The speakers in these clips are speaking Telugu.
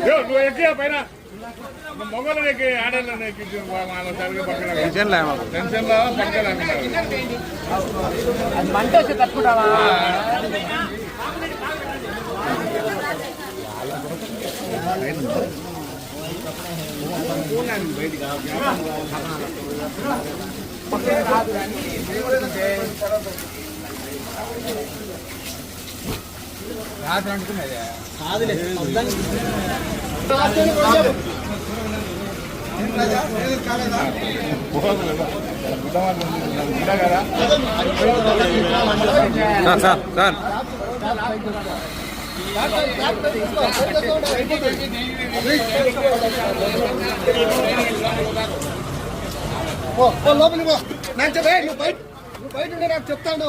నువ్వు ఎక్కి పైన మొగలు ఎక్కి ఆడలను ఎక్కి పక్కన టెన్షన్ టెన్షన్ పక్కన మంట సార్ సార్ సార్. పో, పో, లోపలికి నాకు చెప్పే నువ్వు బయట నువ్వు బయట ఉండే నాకు చెప్తాను.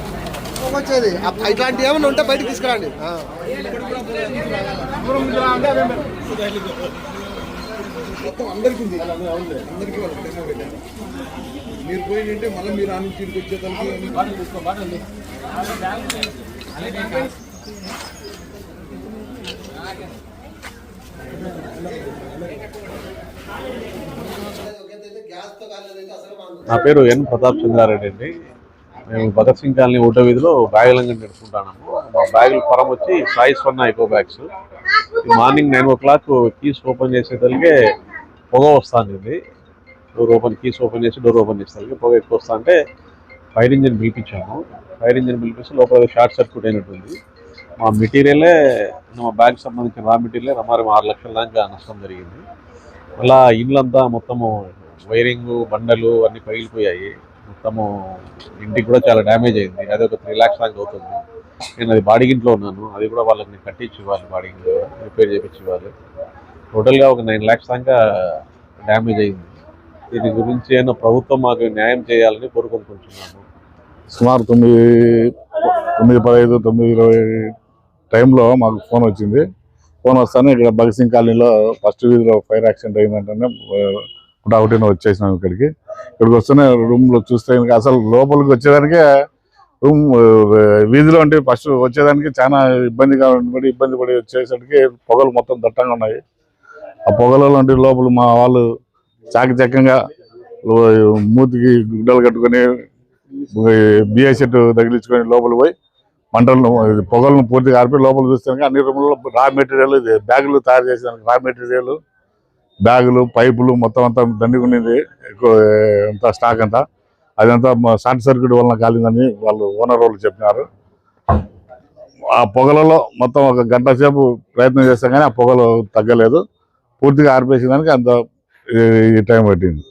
వచ్చేది అప్- ఇట్లాంటి ఏమైనా ఉంటే బయటకు తీసుకురండి. అందరికీ అందరికీ మీరు పోయిందంటే మళ్ళీ మీరు ఆ నుంచి ఇక్కడికి వచ్చేదానికి నా పేరు ఎన్ ప్రతాప్ చంద్రారెడ్డి అండి. మేము భగత్ సింగ్ కాలనీ ఊట వీధిలో బ్యాగులంగా నడుపుకుంటాము మా బ్యాగులు ఫరం వచ్చి Sai Swarna eco bags morning nine o'clock keys open చేసేసరికి పొగ వస్తుంది. డోర్ ఓపెన్ కీస్ ఓపెన్ చేసి డోర్ ఓపెన్ చేసేసరికి పొగ ఎక్కువ వస్తా అంటే ఫైర్ ఇంజిన్ పిలిపించాము ఫైర్ ఇంజిన్ పిలిపిస్తే లోపల షార్ట్ సర్క్యూట్ అయినట్టుంది మా మెటీరియలే మా బ్యాగ్ సంబంధించిన రా మెటీరియలే రమారం ఆరు లక్షల దాకా నష్టం జరిగింది. అలా ఇండ్లంతా మొత్తము వైరింగ్ బండలు అన్నీ పగిలిపోయాయి. మొత్తము ఇంటికి కూడా చాలా డ్యామేజ్ అయింది. అది ఒక త్రీ ల్యాక్స్ దాకా అవుతుంది నేను అది బాడిగింట్లో ఉన్నాను. అది కూడా వాళ్ళకి నేను కట్టించి ఇవ్వాలి బాడిగింట్లో రిపేర్ చేయించి ఇవ్వాలి టోటల్గా ఒక నైన్ ల్యాక్స్ దాకా డ్యామేజ్ అయింది. దీని గురించి ఏమో ప్రభుత్వం మాకు న్యాయం చేయాలని కోరుకుంటున్నాము సుమారు తొమ్మిది తొమ్మిది పదహైదు తొమ్మిది ఇరవై టైంలో మాకు ఫోన్ వచ్చింది. ఫోన్ వస్తానే ఇక్కడ భగత్ సింగ్ కాలనీలో ఫస్ట్ వీధిలో ఫైర్ యాక్సిడెంట్ అయిందంటేనే ఒకటిన వచ్చేసినాం ఇక్కడికి. ఇక్కడికి వస్తేనే రూమ్లో చూస్తే ఇంకా అసలు లోపలికి వచ్చేదానికే రూమ్ వీధిలో అంటే ఫస్ట్ వచ్చేదానికి చాలా ఇబ్బందిగా పడి ఇబ్బంది పడి వచ్చేసరికి పొగలు మొత్తం దట్టంగా ఉన్నాయి. ఆ పొగలలో లోపల మా వాళ్ళు చాకచక్యంగా మూతికి గుడ్డలు కట్టుకొని బిఐ సెట్ తగిలించుకొని లోపల పోయి మంటలను పొగలను పూర్తిగా ఆర్పి లోపల చూస్తే అన్ని రూముల్లో రా మెటీరియల్ బ్యాగులు తయారు చేసేదానికి రా మెటీరియల్ బ్యాగులు పైపులు మొత్తం అంతా దండుకునేది ఎక్కువ అంతా స్టాక్ అంతా. అదంతా మా షార్ట్ సర్క్యూట్ వలన కాలిందని వాళ్ళు ఓనర్ వాళ్ళు చెప్పినారు. ఆ పొగలలో మొత్తం ఒక గంట సేపు ప్రయత్నం చేస్తాం కానీ ఆ పొగలు తగ్గలేదు. పూర్తిగా ఆర్పేసేదానికి అంత ఈ టైం పట్టింది.